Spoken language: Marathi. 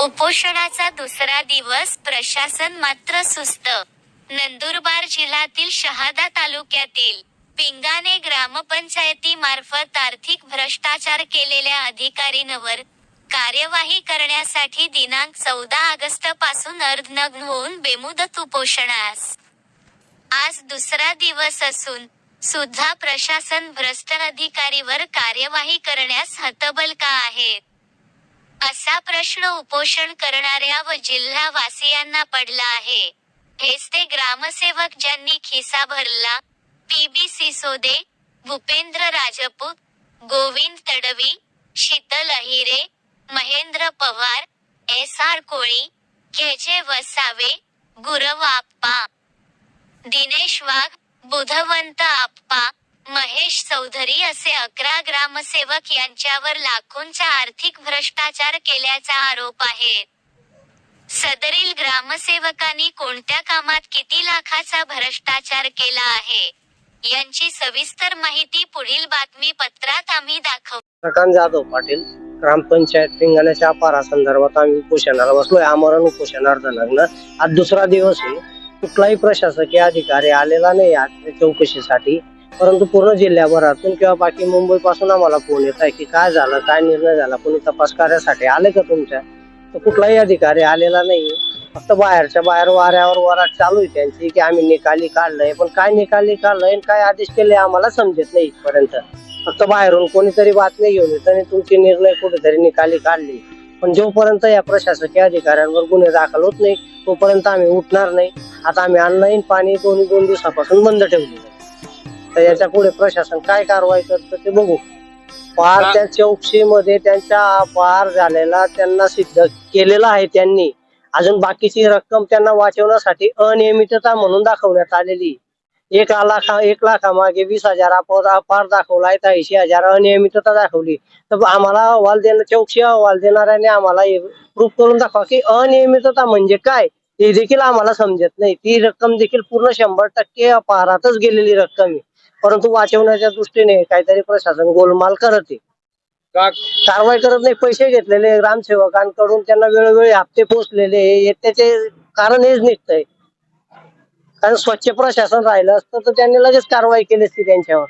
उपोषणाचा दुसरा दिवस प्रशासन मात्र सुस्त. नंदुरबार जिल्ह्यातील शहादा तालुक्यातील पिंगाने ग्रामपंचायतीमार्फत आर्थिक भ्रष्टाचार केलेल्या अधिकारींवर कार्यवाही करण्यासाठी दिनांक चौदा ऑगस्टपासून अर्धनग्न होऊन बेमुदत उपोषणास. आज दुसरा दिवस असून सुद्धा प्रशासन भ्रष्ट अधिकारीवर कार्यवाही करण्यास हतबल का आहेत? असा प्रश्न उपोषण करणाऱ्या व जिल्हावासियांना पडला आहे. हेच ते ग्रामसेवक ज्यांनी खिसा भरला PBC Sode Sisode Bhupendra Rajput Govind Tadvi Sheetal Ahire Mahendra Pawar S R Koli K Vasave Gurav Appa Dinesh Wagh Budhwant Appa Mahesh Chaudhari असे अकरा ग्रामसेवक यांच्यावर लाखोंचा आर्थिक भ्रष्टाचार केल्याचा आरोप आहे. सदरील ग्रामसेवकांनी कोणत्या कामात किती लाखाचा भ्रष्टाचार केला आहे? यांची सविस्तर माहिती पुढील बातमीपत्रात आम्ही दाखव प्रकांत जाधव पाटील ग्रामपंचायत पिंगण्याच्या अपारा संदर्भात आम्ही उपोषणाला बसलोय. आमरण उपोषणार्थ लग्न आज दुसरा दिवस आहे. कुठलाही प्रशासकीय अधिकारी आलेला नाही आज. चौकशीसाठी परंतु पूर्ण जिल्ह्याभरातून किंवा बाकी मुंबई पासून आम्हाला फोन येत आहे की काय झालं काय निर्णय झाला कोणी तपास कार्यासाठी आले का तुमच्या? तर कुठलाही अधिकारी आलेला नाही. फक्त बाहेरच्या बाहेर वाऱ्यावर वरात चालू आहे त्यांची की आम्ही निकाली काढलंय पण काय निकाली काढलंय काय आदेश केले आम्हाला समजत नाही इथपर्यंत. फक्त बाहेरून कोणीतरी बातमी घेऊन येत आणि तुमचे निर्णय कुठेतरी निकाली काढले. पण जोपर्यंत या प्रशासकीय अधिकाऱ्यांवर गुन्हे दाखल होत नाही तोपर्यंत आम्ही उठणार नाही. आता आम्ही ऑनलाईन पाणी दोन दोन दिवसापासून बंद ठेवले तर याच्यापुढे प्रशासन काय कारवाई करतं ते बघू. पार त्या चौकशीमध्ये त्यांच्या पार झालेला त्यांना सिद्ध केलेला आहे त्यांनी. अजून बाकीची रक्कम त्यांना वाचवण्यासाठी अनियमितता म्हणून दाखवण्यात आलेली. एक लाख एक लाखामागे वीस हजार आपण पार दाखवला तर ऐंशी हजार अनियमितता दाखवली. तर आम्हाला अहवाल देणं चौकशी अहवाल देणाऱ्याने आम्हाला प्रूफ करून दाखवा की अनियमितता म्हणजे काय? हे देखील आम्हाला समजत नाही. ती रक्कम देखील पूर्ण शंभर टक्के अपहारातच गेलेली रक्कम आहे. परंतु वाचवण्याच्या दृष्टीने काहीतरी प्रशासन गोलमाल करत आहे. का? कारवाई करत नाही पैसे घेतलेले ग्रामसेवकांकडून त्यांना वेळोवेळी हप्ते पोचलेले हे त्याचे कारण हेच निघतंय. कारण स्वच्छ प्रशासन राहिलं असतं तर त्यांनी लगेच कारवाई केली असती त्यांच्यावर.